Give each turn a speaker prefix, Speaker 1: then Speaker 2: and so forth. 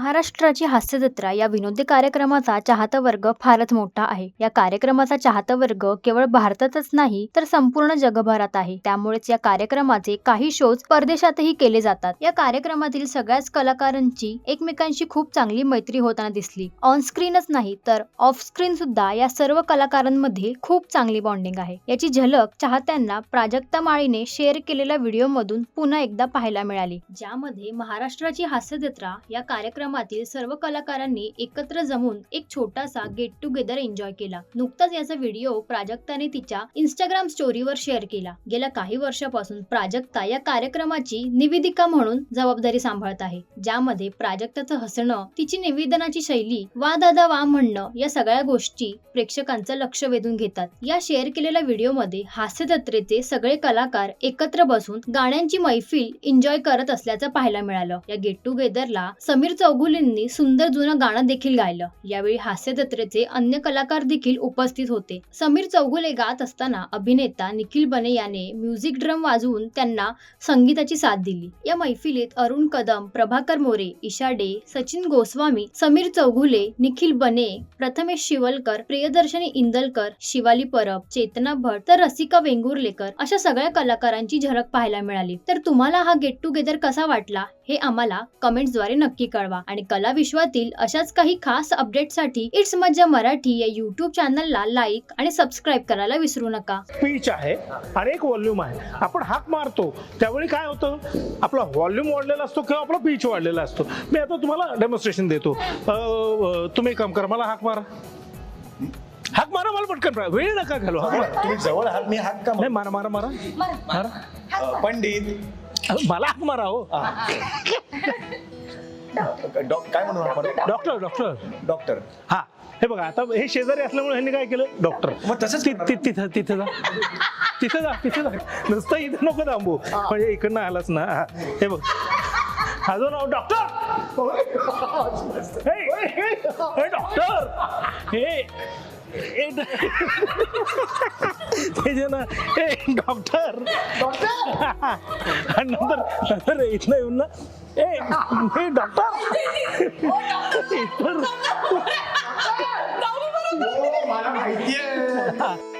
Speaker 1: महाराष्ट्राची हास्यजत्रा या विनोदी कार्यक्रमाचा चाहता वर्ग फारच मोठा आहे. या कार्यक्रमाचा चाहता वर्ग केवळ भारतातच नाही तर संपूर्ण जगभरात आहे. त्यामुळेच या कार्यक्रमाचे काही शोज परदेशातही केले जातात. या कार्यक्रमातील सगळ्याच कलाकारांची एकमेकांशी खूप चांगली मैत्री होताना दिसली. ऑन स्क्रीनच नाही तर ऑफ स्क्रीन सुद्धा या सर्व कलाकारांमध्ये खूप चांगली बॉन्डिंग आहे. याची झलक चाहत्यांना प्राजक्ता माळीने शेअर केलेल्या व्हिडिओ मधून पुन्हा एकदा पाहायला मिळाली. ज्यामध्ये महाराष्ट्राची हास्यजत्रा या कार्यक्रम कार्यक्रमातील सर्व कलाकारांनी एकत्र जमून एक छोटासा गेट टुगेदर एन्जॉय केला. नुकताच याचा व्हिडिओ प्राजक्ताने तिच्या इंस्टाग्राम स्टोरीवर शेअर केला. गेल्या काही वर्षापासून प्राजक्ता या कार्यक्रमाची निवेदिका म्हणून जबाबदारी सांभाळत आहे. ज्यामध्ये प्राजक्ताचं हसणं तिची निवेदनाची शैली वा दादा वा म्हणणं या सगळ्या गोष्टी प्रेक्षकांचं लक्ष वेधून घेतात. या शेअर केलेल्या व्हिडिओमध्ये हास्य जत्रेचे सगळे कलाकार एकत्र बसून गाण्यांची मैफिल एन्जॉय करत असल्याचं पाहायला मिळालं. या गेट टुगेदरला समीर चौगुलेंनी सुंदर जुनं गाणं देखील गायलं. यावेळी हास्य जत्रेचे अन्य कलाकार देखील उपस्थित होते. समीर चौगुले गात असताना अभिनेता निखिल बने याने म्युझिक ड्रम वाजवून त्यांना संगीताची साथ दिली. या मैफिलीत अरुण कदम प्रभाकर मोरे ईशा डे सचिन गोस्वामी समीर चौगुले निखिल बने प्रथमेश शिवलकर प्रियदर्शनी इंदलकर शिवाली परब चेतना भट तर रसिका वेंगुर्लेकर अशा सगळ्या कलाकारांची झलक पाहायला मिळाली. तर तुम्हाला हा गेट टुगेदर कसा वाटला? हे आम्हाला कमेंट्सद्वारे नक्की कळवा. आणि कला विश्वातील अशाच काही खास अपडेटसाठी इट्स मज्जा मराठी या युट्यूब चॅनलला लाईक आणि सबस्क्राईब करायला विसरू नका.
Speaker 2: स्पीच आहे आणि एक व्हॉल्यूम आहे. आपण हाक मारतो त्यावेळी काय होतं? आपला व्हॉल्यूम वाढलेला असतो किंवा आपला पीच वाढलेला असतो. मी आता तुम्हाला डेमॉन्स्ट्रेशन देतो. तुम्ही एक काम करा मला हाक मारा. हाक मारा मला पटकन. वेळ नका घालू हाक मारा.
Speaker 3: तुम्ही जवळ आहात मी हात का
Speaker 2: नाही मारा मारा मारा. मारा.
Speaker 3: पंडित
Speaker 2: मला हाक मारा हो.
Speaker 3: डॉ- काय म्हणून आपण?
Speaker 2: Doctor doctor.
Speaker 3: डॉक्टर.
Speaker 2: हा. हे बघा आता हे शेजारी असल्यामुळे ह्यांनी काय केलं? डॉक्टर.
Speaker 3: मग तसंच
Speaker 2: ति- ति- तिथं तिथं जा. तिथं जा तिथं जा. नुसतं इथं नको थांबू. म्हणजे इकडनं आलाच ना. हा, हे बघ. हा जो नाव डॉक्टर. हे, हे डॉक्टर. हे हे ड- ते जे ना हे डॉक्टर. आणि नंतर नंतर इथनं येऊन ना ए हे डॉक्टर. इथं-
Speaker 3: मला माहितीये.